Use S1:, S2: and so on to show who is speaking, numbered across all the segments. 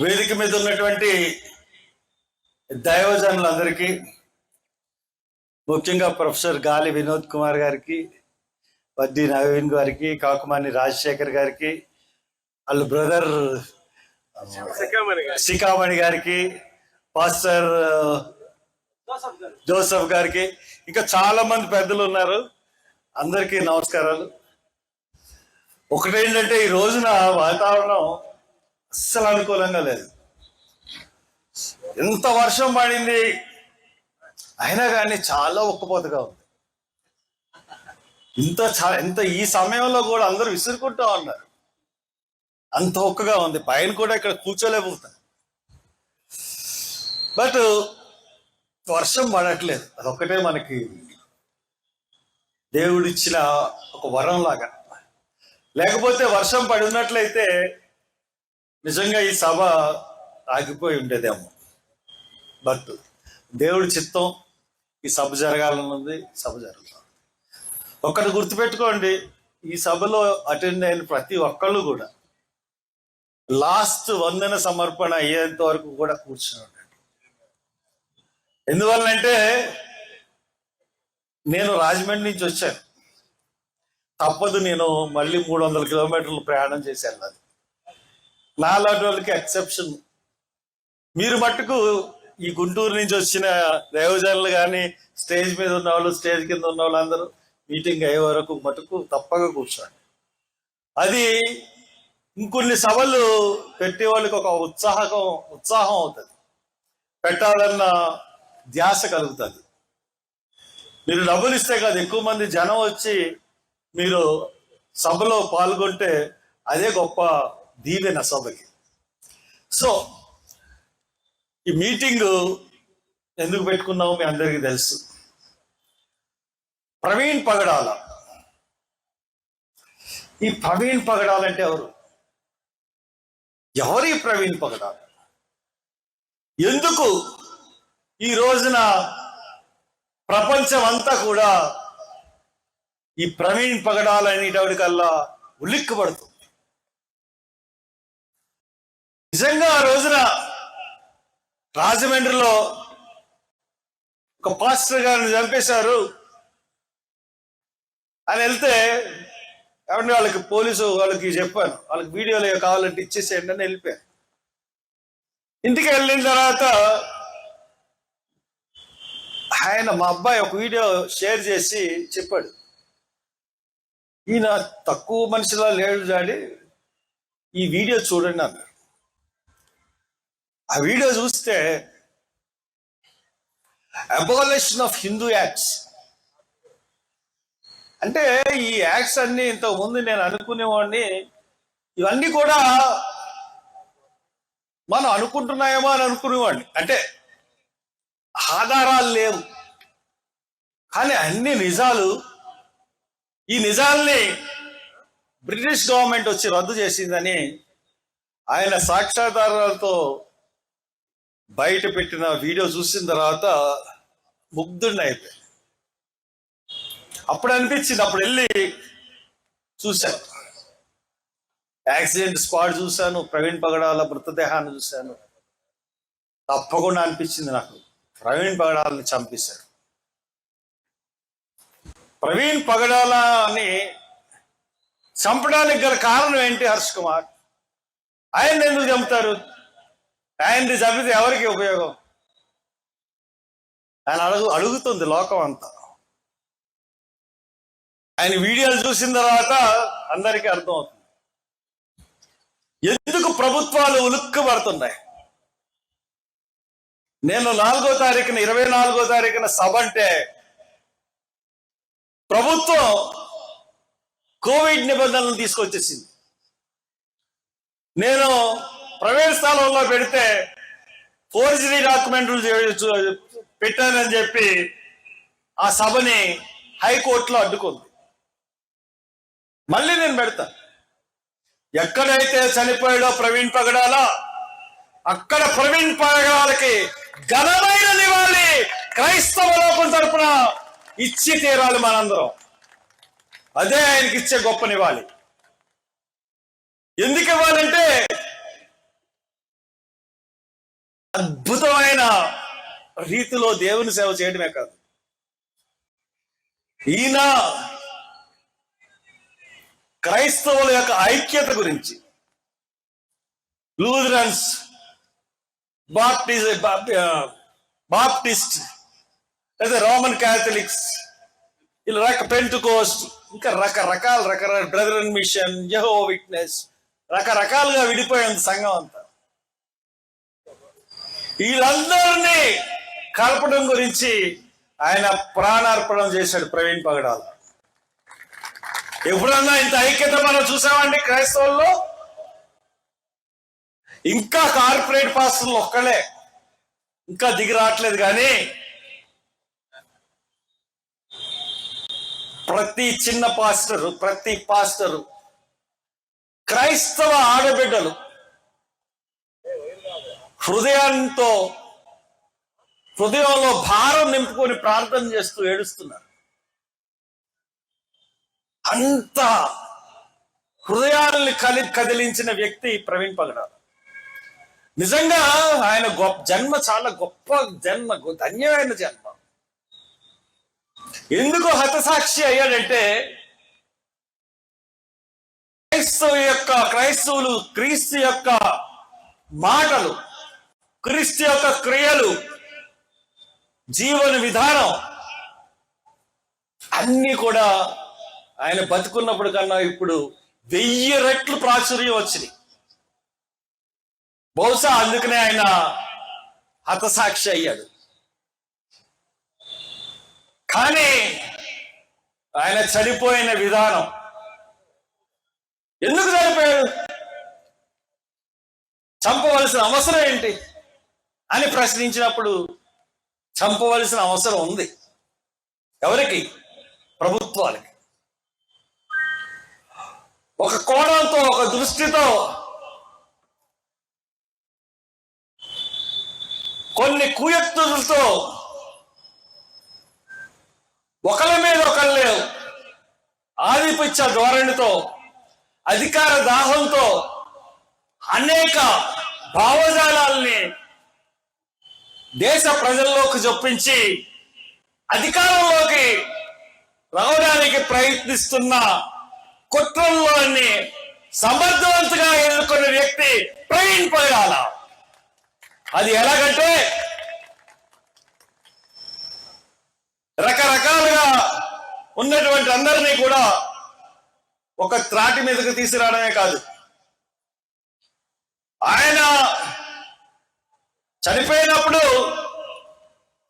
S1: వేదిక మీద ఉన్నటువంటి దైవజనులందరికీ ముఖ్యంగా ప్రొఫెసర్ గాలి వినోద్ కుమార్ గారికి వడ్డీ నవీన్ గారికి కాకుమాని రాజశేఖర్ గారికి వాళ్ళ బ్రదర్ శిఖామణి గారికి. పాస్టర్ జోసఫ్ గారికి ఇంకా చాలా మంది పెద్దలు ఉన్నారు. అందరికీ నమస్కారాలు. ఒకటేంటంటే ఈ రోజున వాతావరణం అస్సలు అనుకూలంగా లేదు. ఎంత వర్షం పడింది అయినా కానీ చాలా ఉక్కపోతగా ఉంది. ఇంత చా ఇంత ఈ సమయంలో కూడా అందరూ విసురుకుంటూ ఉన్నారు. అంత ఒక్కగా ఉంది. పైన కూడా ఇక్కడ కూర్చోలేకపోతాను బట్ వర్షం పడట్లేదు. అదొక్కటే మనకి దేవుడిచ్చిన ఒక వరం లాగా లేకపోతే వర్షం పడి ఉన్నట్లయితే నిజంగా ఈ సభ ఆగిపోయి ఉండేదేమో. బట్ దేవుడి చిత్తం ఈ సభ జరగాలన్నది సభ జరుగుతుంది. ఒక్కటి గుర్తుపెట్టుకోండి ఈ సభలో అటెండ్ అయిన ప్రతి ఒక్కళ్ళు కూడా లాస్ట్ వందన సమర్పణ అయ్యేంత వరకు కూడా కూర్చుని ఉండండి. ఎందువల్లంటే నేను రాజమండ్రి నుంచి వచ్చాను. తప్పదు నేను మళ్ళీ మూడు వందల కిలోమీటర్లు ప్రయాణం చేశాను అది నాలాంటి వాళ్ళకి ఎక్సెప్షన్ మీరు మట్టుకు ఈ గుంటూరు నుంచి వచ్చిన దైవజనులు కానీ స్టేజ్ మీద ఉన్న వాళ్ళు స్టేజ్ కింద ఉన్న వాళ్ళు అందరూ మీటింగ్ అయ్యే వరకు మటుకు తప్పక కూర్చోండి. అది ఇంకొన్ని సభలు పెట్టే వాళ్ళకి ఒక ఉత్సాహకం ఉత్సాహం అవుతుంది. పెట్టాలన్న ధ్యాస కలుగుతుంది. మీరు డబ్బులు ఇస్తే కాదు ఎక్కువ మంది జనం వచ్చి మీరు సభలో పాల్గొంటే అదే గొప్ప దీవెన సభకి. సో ఈ మీటింగ్ ఎందుకు పెట్టుకున్నామో మీ అందరికీ తెలుసు. ప్రవీణ్ పగడాల. ఈ ప్రవీణ్ పగడాల అంటే ఎవరు? ఎవరి ప్రవీణ్ పగడాల? ఎందుకు ఈ రోజున ప్రపంచం అంతా కూడా ఈ ప్రవీణ్ పగడాల అనేటప్పటికల్లా ఉలిక్కిపడుతుంది? నిజంగా ఆ రోజున రాజమండ్రిలో ఒక పాస్టర్ గారిని చంపేశారు. అని వెళ్తే ఏమంటే వాళ్ళకి పోలీసు వాళ్ళకి చెప్పాను. వాళ్ళకి వీడియోలు కావాలంటే ఇచ్చేసేయండి అని వెళ్ళిపోయాను. ఇంటికి వెళ్ళిన తర్వాత ఆయన మా అబ్బాయి ఒక వీడియో షేర్ చేసి చెప్పాడు. ఈయన తక్కువ మనిషిలా లేడు డాడీ. ఈ వీడియో చూడండి అన్నాడు. ఆ వీడియో చూస్తే అబాలిషన్ ఆఫ్ హిందూ యాక్ట్స్ అంటే ఈ యాక్ట్స్ అన్ని ఇంతకు ముందు నేను అనుకునేవాడిని. ఇవన్నీ కూడా మనం అనుకుంటున్నాయేమో అని అనుకునేవాడిని. అంటే ఆధారాలు లేవు. కానీ అన్ని నిజాలు ఈ నిజాల్ని బ్రిటిష్ గవర్నమెంట్ వచ్చి రద్దు చేసిందని ఆయన సాక్షాధారాలతో బయట పెట్టిన వీడియో చూసిన తర్వాత ముగ్ధుడిని అయిపోయి. అప్పుడు అనిపించింది అప్పుడు వెళ్ళి చూశాను. యాక్సిడెంట్ స్పాట్ చూశాను ప్రవీణ్ పగడాల మృతదేహాన్ని చూశాను. తప్పకుండా అనిపించింది నాకు. ప్రవీణ్ పగడాలని చంపేశారు. ప్రవీణ్ పగడాలని చంపడానికి గల కారణం ఏంటి హర్ష్ కుమార్? ఆయన ఎందుకు చంపుతారు? ఆయన్ని చంపితే ఎవరికి ఉపయోగం? ఆయన అడుగు అడుగుతుంది లోకం అంతా. ఆయన వీడియోలు చూసిన తర్వాత అందరికీ అర్థమవుతుంది. ఎందుకు ప్రభుత్వాలు ఉలుక్కుపడుతున్నాయి? నేను నాలుగో తారీఖున ఇరవై నాలుగో తారీఖున సభ అంటే ప్రభుత్వం కోవిడ్ నిబంధనలు తీసుకొచ్చేసింది. నేను ప్రైవేట్ స్థలంలో పెడితే ఫోర్జరీ డాక్యుమెంట్లు పెట్టానని చెప్పి ఆ సభని హైకోర్టులో అడ్డుకుంది. మళ్ళీ నేను పెడతా. ఎక్కడైతే చనిపోయాడో ప్రవీణ్ పగడాల అక్కడ ప్రవీణ్ పగడాలకి ఘనమైన నివాళి క్రైస్తవ లోకం తరపున ఇచ్చి తీరాలి మనందరం. అదే ఆయనకి ఇచ్చే గొప్ప నివాళి. ఎందుకు ఇవ్వాలంటే అద్భుతమైన రీతిలో దేవుని సేవ చేయడమే కాదు. ఈయన క్రైస్తవుల యొక్క ఐక్యత గురించి లూథరన్స్ బాప్టిస్ బాప్టిస్ట్ లేదా రోమన్ క్యాథలిక్స్ ఇలా రక పెంటుకోస్ట్ ఇంకా రకరకాల రకరకాల brother and mission Jehovah witness రకరకాలుగా విడిపోయింది సంఘం అంతా. వీళ్ళందరినీ కలపడం గురించి ఆయన ప్రాణార్పణం చేశాడు ప్రవీణ్ పగడాల. ఎప్పుడన్నా ఇంత ఐక్యత మనం చూసామండి క్రైస్తవుల్లో? ఇంకా కార్పొరేట్ పాస్టర్లు ఒక్కలే ఇంకా దిగి రావట్లేదు కానీ ప్రతి చిన్న పాస్టరు ప్రతి పాస్టరు క్రైస్తవ ఆడబిడ్డలు హృదయంతో హృదయంలో భారం నింపుకొని ప్రార్థన చేస్తూ ఏడుస్తున్నారు. అంత హృదయాల్ని కలి కదిలించిన వ్యక్తి ప్రవీణ్ పగడారు నిజంగా ఆయన గొప్ప జన్మ చాలా గొప్ప జన్మ ధన్యమైన జన్మ. ఎందుకు హతసాక్షి అయ్యాడంటే క్రైస్తవు యొక్క క్రైస్తవులు క్రీస్తు యొక్క మాటలు క్రీస్తు యొక్క క్రియలు జీవన విధానం అన్ని కూడా ఆయన బతుకున్నప్పుడు కన్నా ఇప్పుడు వెయ్యి రెట్లు ప్రాచుర్యం వచ్చినాయి బహుశా అందుకనే ఆయన హతసాక్షి అయ్యాడు. కానీ ఆయన చనిపోయిన విధానం ఎందుకు చనిపోయాడు? చంపవలసిన అవసరం ఏంటి? అని ప్రశ్నించినప్పుడు చంపవలసిన అవసరం ఉంది. ఎవరికి? ప్రభుత్వాలకి ఒక కోణంతో ఒక దృష్టితో కొన్ని కుయత్తులతో ఒకరి మీద ఒకళ్ళు ఆధిపత్య ధోరణితో అధికార దాహంతో అనేక భావజాలాల్ని దేశ ప్రజల్లోకి చొప్పించి అధికారంలోకి రావడానికి ప్రయత్నిస్తున్న కుట్రల్లోని సమర్థవంతంగా ఎదుర్కొన్న వ్యక్తి ప్రవీణ్ పైరాల అది ఎలాగంటే రకరకాలుగా ఉన్నటువంటి అందరినీ కూడా ఒక త్రాటి మీదకి తీసుకురావడమే కాదు. ఆయన చనిపోయినప్పుడు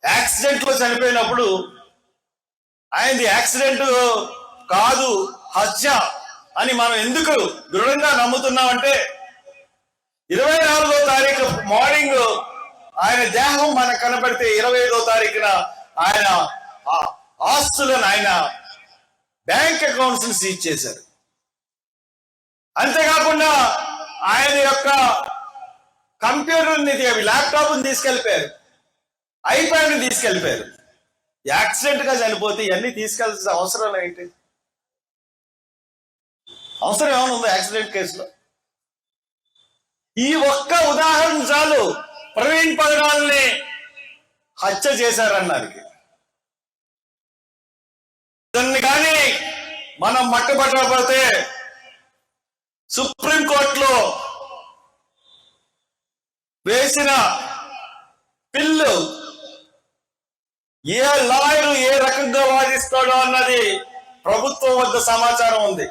S1: యాక్సిడెంట్లో చనిపోయినప్పుడు ఆయనది యాక్సిడెంట్ కాదు హత్య అని మనం ఎందుకు దృఢంగా నమ్ముతున్నామంటే ఇరవై నాలుగో తారీఖు మార్నింగ్ ఆయన దేహం మనకు కనబడితే ఇరవై ఐదో తారీఖున ఆయన ఆస్తులను ఆయన బ్యాంక్ అకౌంట్స్ని సీజ్ చేశారు. అంతేకాకుండా ఆయన యొక్క కంప్యూటర్ అవి ల్యాప్టాప్ని తీసుకెళ్ళిపోయారు. ఐప్యాడ్ని యాక్సిడెంట్గా చనిపోతే ఇవన్నీ తీసుకెళ్ళాల్సిన అవసరం ఏంటి? అవసరం ఏమైనా ఉందో యాక్సిడెంట్ కేసులో? ఈ ఒక్క ఉదాహరణ చాలు. ప్రవీణ్ పగడాల్ని హత్య చేశారన్నారికి దాన్ని కానీ మనం మట్టుబట్టకపోతే సుప్రీంకోర్టులో వేసిన పిల్లు ఏ లాయరు ఏ రకంగా వాదిస్తాడో అన్నది ప్రభుత్వం వద్ద సమాచారం ఉంది.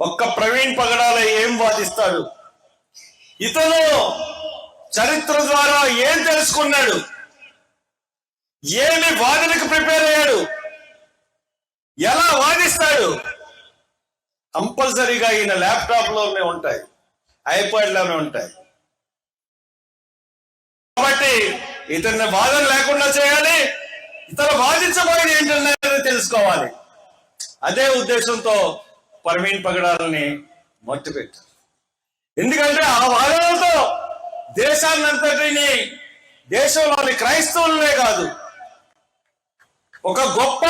S1: ఒక్క ప్రవీణ్ పగడాల ఏం వాదిస్తాడు? ఇతను చరిత్ర ద్వారా ఏం తెలుసుకున్నాడు? ఏమి వాదనకు ప్రిపేర్ అయ్యాడు? ఎలా వాదిస్తాడు? కంపల్సరీగా ఈయన ల్యాప్టాప్లోనే ఉంటాయి ఐపాడ్లోనే ఉంటాయి. కాబట్టి ఇతన్ని బాధలు లేకుండా చేయాలి. ఇతను బాధించబడి ఏంటనేది తెలుసుకోవాలి. అదే ఉద్దేశంతో పరమీన్ పగడాలని మట్టుపెట్టారు. ఎందుకంటే ఆ వాదనలతో దేశాన్నంతటిని దేశంలోని క్రైస్తవులనే కాదు ఒక గొప్ప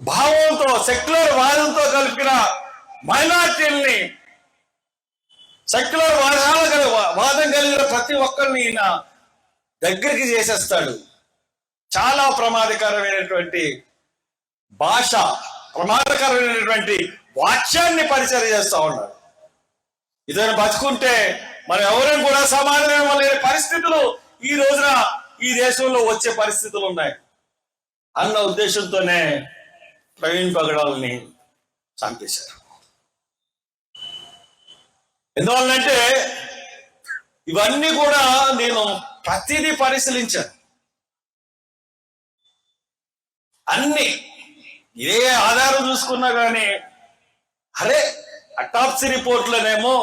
S1: భావంతో సెక్యులర్ వాదంతో కలిపిన మైనార్టీల్ని సెక్యులర్ వాదాల కలి- వాదం కలిగిన ప్రతి ఒక్కరిని ఈయన దగ్గరికి చేసేస్తాడు. చాలా ప్రమాదకరమైనటువంటి భాష ప్రమాదకరమైనటువంటి వాక్యాన్ని పరిచయం చేస్తా ఉన్నాడు ఇదని బతుకుంటే మనం ఎవరైనా కూడా సమాధానం లేని పరిస్థితులు ఈ రోజున ఈ దేశంలో వచ్చే పరిస్థితులు ఉన్నాయి. అన్న ఉద్దేశంతోనే ప్రవీణ్ పగడాల్ని చంపేశారు. ఎందువల్లంటే ఇవన్నీ కూడా నేను ప్రతిదీ పరిశీలించాను. అన్ని ఏ ఆధారం చూసుకున్నా కానీ అరే అటాప్సీ రిపోర్ట్లోనేమో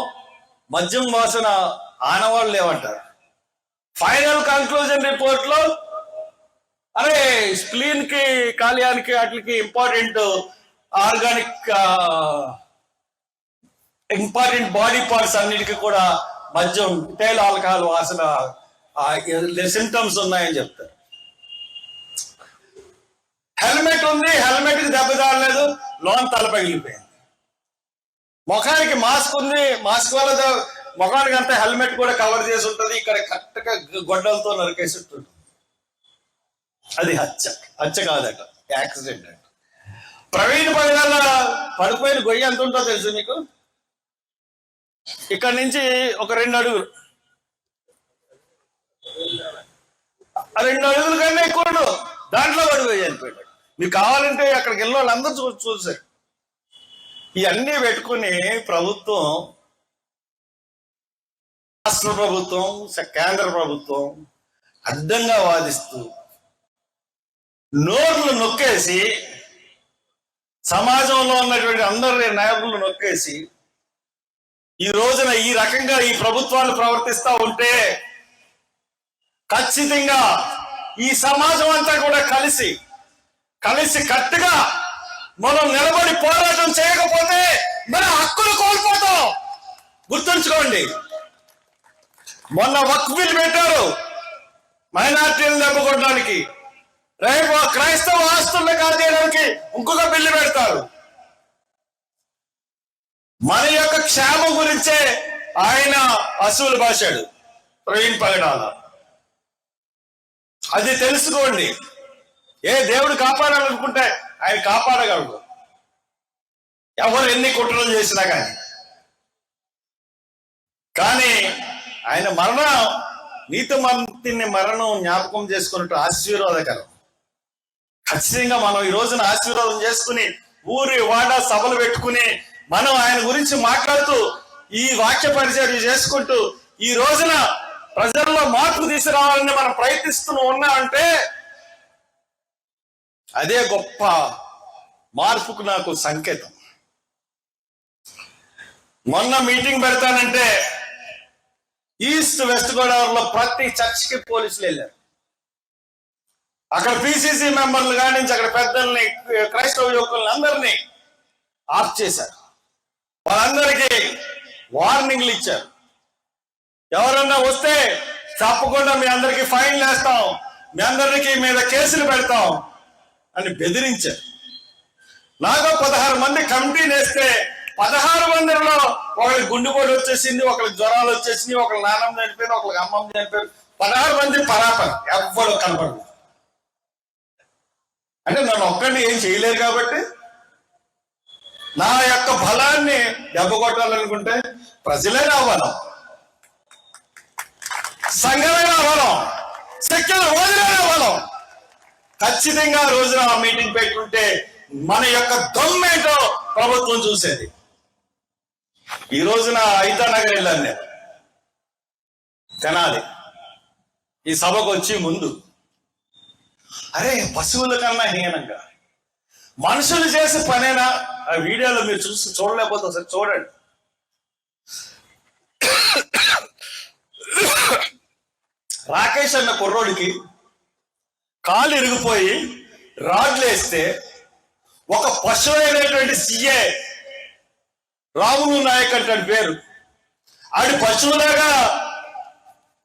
S1: మద్యం వాసన ఆనవాళ్ళు లేవంటారు. ఫైనల్ కంక్లూజన్ రిపోర్ట్లో అరే స్ప్లీన్కి కాలియానికి వాటికి important organic important body parts అన్నిటికీ కూడా మద్యం టైల్ ఆల్కహాల్ వాసన సిమ్టమ్స్ ఉన్నాయని చెప్తారు. హెల్మెట్ ఉంది హెల్మెట్కి దెబ్బ తాగలేదు లోన్ తల పగిలిపోయింది. ముఖానికి మాస్క్ ఉంది మాస్క్ వల్ల ముఖానికి అంతా హెల్మెట్ కూడా కవర్ చేసి ఉంటుంది ఇక్కడ కరెక్ట్గా గొడ్డలతో నరికేసి ఉంటుంది. అది హత్య హత్య కాదట యాక్సిడెంట్ అంట. ప్రవీణ్ పడిన పడిపోయిన గొయ్యి ఎంత ఉంటుందో తెలుసు మీకు? ఇక్కడ నుంచి ఒక రెండు అడుగులు. రెండు అడుగుల కన్నా ఎక్కువ దాంట్లో పడిపోయి చనిపోయాడు. మీకు కావాలంటే అక్కడికి వెళ్ళిన వాళ్ళందరూ చూ చూశారు ఇవన్నీ పెట్టుకుని ప్రభుత్వం రాష్ట్ర ప్రభుత్వం కేంద్ర ప్రభుత్వం అడ్డంగా వాదిస్తూ నోర్లు నొక్కేసి సమాజంలో ఉన్నటువంటి అందరి నాయకులు నొక్కేసి ఈ రోజున ఈ రకంగా ఈ ప్రభుత్వాలు ప్రవర్తిస్తూ ఉంటే ఖచ్చితంగా ఈ సమాజం అంతా కూడా కలిసి కలిసి కట్టుగా మనం నిలబడి పోరాటం చేయకపోతే మన హక్కులు కోల్పోతాం. గుర్తుంచుకోండి మొన్న వక్ బిల్ పెట్టారు మైనార్టీలు దెబ్బకొట్టడానికి రేపు క్రైస్తవ ఆస్తులను కాజేయడానికి ఇంకొక బిల్లు పెడతారు. మన యొక్క క్షేమం గురించే ఆయన అసూలు భాషాడు ప్రవీణ్ పగడాల. అది తెలుసుకోండి. ఏ దేవుడు కాపాడాలనుకుంటే ఆయన కాపాడగలడు. ఎవరు ఎన్ని కుట్రలు చేసినా కానీ. కానీ ఆయన మరణం నీతి మంతిని మరణం జ్ఞాపకం చేసుకున్నట్టు ఆశీర్వాదకరం. ఖచ్చితంగా మనం ఈ రోజున ఆశీర్వాదం చేసుకుని ఊరి వాడ సభలు పెట్టుకుని మనం ఆయన గురించి మాట్లాడుతూ ఈ వాక్య పరిచయం చేసుకుంటూ ఈ రోజున ప్రజల్లో మార్పు తీసుకురావాలని మనం ప్రయత్నిస్తూ ఉన్నామంటే అదే గొప్ప మార్పుకు నాకు సంకేతం. మొన్న మీటింగ్ పెడతానంటే ఈస్ట్ వెస్ట్ గోదావరిలో ప్రతి చర్చ్కి పోలీసులు వెళ్ళారు. అక్కడ పిసిసి మెంబర్లు కానించి నుంచి అక్కడ పెద్దల్ని క్రైస్తవ యువకుల్ని అందరినీ ఆఫ్ చేశారు. వాళ్ళందరికీ వార్నింగ్లు ఇచ్చారు. ఎవరన్నా వస్తే తప్పకుండా మీ అందరికీ ఫైన్ వేస్తాం. మీ అందరికీ మీద కేసులు పెడతాం అని బెదిరించారు. నాకు పదహారు మంది కమిటీ వేస్తే పదహారు మందిలో ఒకరికి గుండెపోటు వచ్చేసింది ఒకరికి జ్వరాలు వచ్చేసింది ఒకరి నాన్నమ్మ చనిపోయింది ఒకరికి అమ్మమ్మ చనిపోయింది. పదహారు మంది పరాపర ఎవ్వరు కనపడలేదు అంటే నన్ను ఒక్కడిని ఏం చేయలేరు కాబట్టి నా యొక్క బలాన్ని దెబ్బ కొట్టాలనుకుంటే ప్రజలే బలం సంఘమే బలం శక్తులు రోజులే రావాలి ఖచ్చితంగా రోజున ఆ మీటింగ్ పెట్టుకుంటే మన యొక్క దొమ్మేంటో ప్రభుత్వం చూసేది. ఈ రోజున ఐతానగర్ వెళ్ళాను నేను. తెనాలి. ఈ సభకు వచ్చి ముందు. అరే పశువుల కన్నా హీనంగా. మనుషులు చేసే పనేనా? ఆ వీడియోలో మీరు చూసి చూడలేకపోతే ఒకసారి చూడండి. రాకేష్ అన్న కుర్రోడికి కాలు ఇరిగిపోయి రాడ్లు వేస్తే ఒక పశువు అయినటువంటి సీఏ రాములు నాయక్ అంటే పేరు. ఆడి పశువులాగా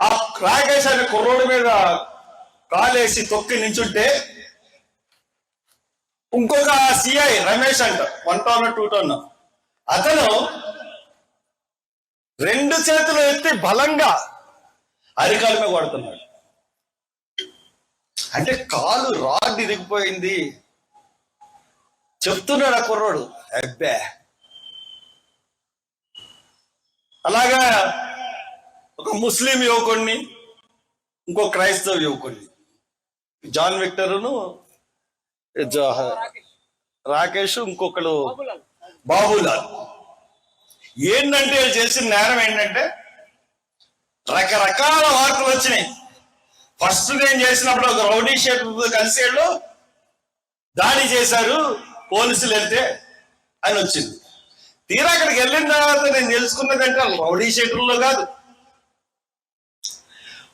S1: ఆ రాకేష్ అనే కుర్రోడి మీద కాలేసి తొక్కి నించుంటే ఇంకొక సిఐ రమేష్ అంట. వన్ టౌన్ టూ టౌన్ అతను రెండు చేతులు ఎత్తి బలంగా అరికాల మీద కొడుతున్నాడు అంటే కాలు రాడ్ ఇరిగిపోయింది. చెప్తున్నాడు ఆ కుర్రోడు? అబ్బే. అలాగా ఒక ముస్లిం యువకుడిని ఇంకో క్రైస్తవ యువకుడిని జాన్ విక్టర్ను రాకేష్. ఇంకొకడు. బాబులాల్. ఏంటంటే వీళ్ళు చేసిన నేరం ఏంటంటే రకరకాల వార్తలు వచ్చినాయి. ఫస్ట్ నేను చేసినప్పుడు ఒక రౌడీ షేట్ కలిసి వీళ్ళు దాడి చేశారు పోలీసులు వెళ్తే అని వచ్చింది. తీరా అక్కడికి వెళ్ళిన తర్వాత నేను తెలుసుకున్నదంటే రౌడీ షీటర్లో కాదు.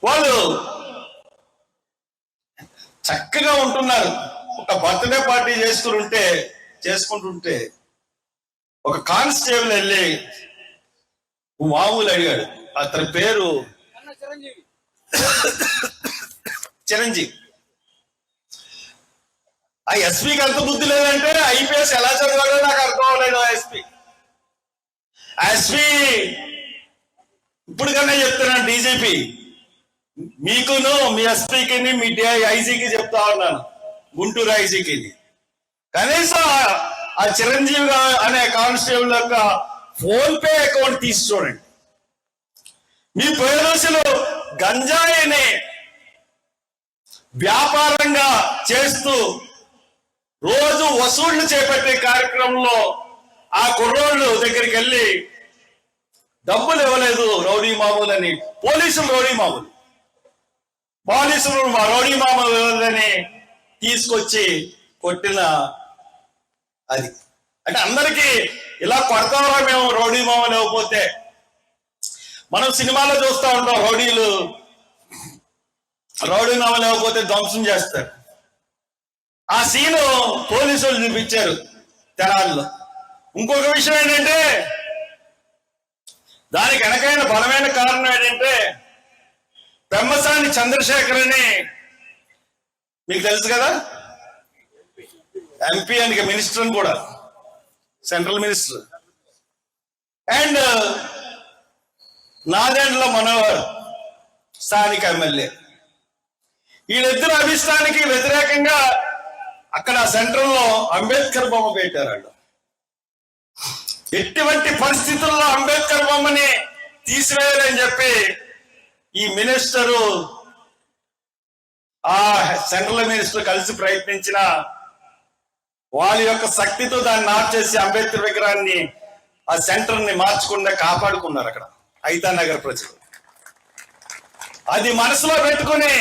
S1: వాళ్ళు చక్కగా ఉంటున్నారు. ఒక బర్త్డే పార్టీ చేసుకుని ఉంటే చేసుకుంటుంటే ఒక కానిస్టేబుల్ వెళ్ళి మామూలు అడిగాడు. అతని పేరు చిరంజీవి. ఆ ఎస్పీకి అంత బుద్ధి లేదంటే ఐపీఎస్ ఎలా చదివాడో నాకు అర్థం అవ్వలేదు ఆ ఎస్పీ. ఆ ఎస్పీ ఇప్పుడు కన్నా చెప్తున్నాను డీజీపీ. మీకును మీ ఎస్పీకి మీ ఐజీకి చెప్తా ఉన్నాను. గుంటూరు ఐజీకి కనీసం ఆ- చిరంజీవి అనే కానిస్టేబుల్ యొక్క ఫోన్ పే అకౌంట్ తీసి చూడండి. మీ పోలీసులు గంజాయిని వ్యాపారంగా చేస్తూ రోజు వసూళ్ళు చేపట్టే కార్యక్రమంలో ఆ కుర్రోళ్ళు దగ్గరికి వెళ్ళి డబ్బులు ఇవ్వలేదు రౌడీ మామూలని పోలీసులు రౌడీ మామూలు. పోలీసులు మా రౌడీ మామూలని తీసుకొచ్చి కొట్టిన అది. అంటే అందరికీ ఇలా కొడతారా మేము రౌడీ మామ లేకపోతే? మనం సినిమాలో చూస్తూ ఉంటాం రౌడీలు. రౌడీ మామ లేకపోతే ధ్వంసం చేస్తారు. ఆ సీను పోలీసులు చూపించారు తెనాలిలో. ఇంకొక విషయం ఏంటంటే దానికి వెనకైన బలమైన కారణం ఏంటంటే బ్రహ్మసాని చంద్రశేఖర్ అని మీకు తెలుసు కదా? ఎంపీ అండ్ మినిస్టర్ కూడా central minister. And Nadendla Manohar స్థానిక ఎమ్మెల్యే. వీళ్ళిద్దరు అభిష్టానికి వ్యతిరేకంగా అక్కడ సెంట్రల్లో అంబేద్కర్ బొమ్మ పెట్టారు ఎటువంటి పరిస్థితుల్లో అంబేద్కర్ బొమ్మని తీసివేయాలని చెప్పి ఈ మినిస్టరు ఆ సెంట్రల్ మినిస్టర్ కలిసి ప్రయత్నించిన వాళ్ళ యొక్క శక్తితో దాన్ని మార్చేసి అంబేద్కర్ విగ్రహాన్ని ఆ సెంటర్ని మార్చకుండా కాపాడుకున్నారు అక్కడ ఐతా నగర్ ప్రజలు. అది మనసులో పెట్టుకుని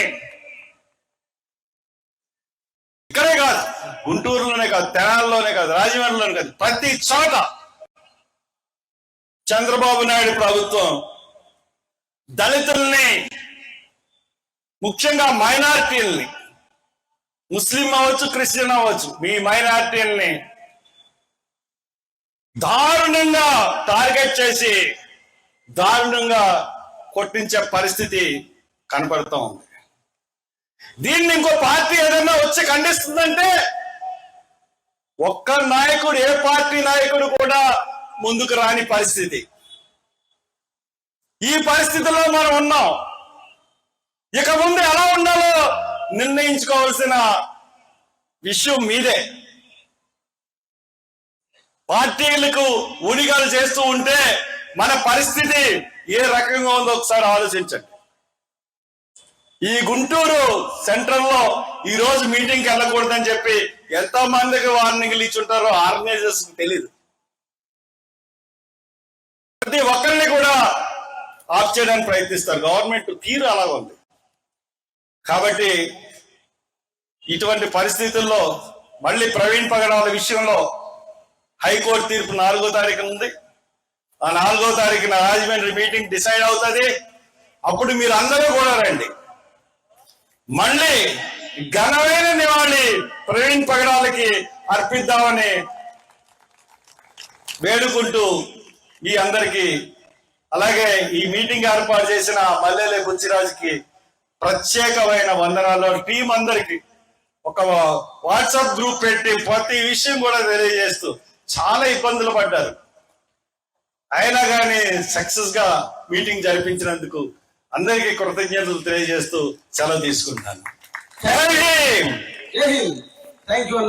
S1: ఇక్కడే కాదు గుంటూరులోనే కాదు తెనాలలోనే కాదు రాజమండ్రిలోనే కాదు ప్రతి చోట చంద్రబాబు నాయుడు ప్రభుత్వం దళితుల్ని ముఖ్యంగా మైనారిటీల్ని. ముస్లిం అవ్వచ్చు క్రిస్టియన్ అవ్వచ్చు మీ మైనారిటీల్ని దారుణంగా టార్గెట్ చేసి దారుణంగా కొట్టించే పరిస్థితి కనపడుతూ ఉంది. దీన్ని ఇంకో పార్టీ ఏదైనా వచ్చి ఖండిస్తుందంటే ఒక్క నాయకుడు ఏ పార్టీ నాయకుడు కూడా ముందుకు రాని పరిస్థితి. ఈ పరిస్థితిలో మనం ఉన్నాం. ఇక ముందు ఎలా ఉండాలో నిర్ణయించుకోవాల్సిన విషయం మీదే. పార్టీలకు ఉనిగాలు చేస్తూ ఉంటే మన పరిస్థితి ఏ రకంగా ఉందో ఒకసారి ఆలోచించండి. ఈ గుంటూరు సెంటర్లో ఈ రోజు మీటింగ్కి వెళ్ళకూడదని చెప్పి ఎంతో మందికి వార్నింగ్లు ఇచ్చుంటారో ఆర్గనైజర్స్ తెలియదు ప్రతి ఒక్కరిని కూడా ఆఫ్ చేయడానికి ప్రయత్నిస్తారు. గవర్నమెంట్ తీరు అలాగ ఉంది కాబట్టి ఇటువంటి పరిస్థితుల్లో మళ్ళీ ప్రవీణ్ పగడాల విషయంలో హైకోర్టు తీర్పు నాలుగో తారీఖున ఉంది. ఆ నాలుగో తారీఖున రాజమండ్రి మీటింగ్ డిసైడ్ అవుతుంది. అప్పుడు మీరు అందరూ కూడా రండి. మళ్ళీ ఘనమైన నివాళి ప్రవీణ్ పగడాలకి అర్పిద్దామని వేడుకుంటూ ఈ అందరికీ అలాగే ఈ మీటింగ్ ఏర్పాటు చేసిన మల్లెలే బుచ్చిరాజుకి ప్రత్యేకమైన వందనాలు. టీం అందరికి ఒక వాట్సాప్ గ్రూప్ పెట్టి ప్రతి విషయం కూడా తెలియజేస్తూ చాలా ఇబ్బందులు పడ్డారు. అయినా కానీ సక్సెస్గా మీటింగ్ జరిపించినందుకు అందరికీ కృతజ్ఞతలు తెలియజేస్తూ సెలవు తీసుకుంటాను
S2: థ్యాంక్ యూ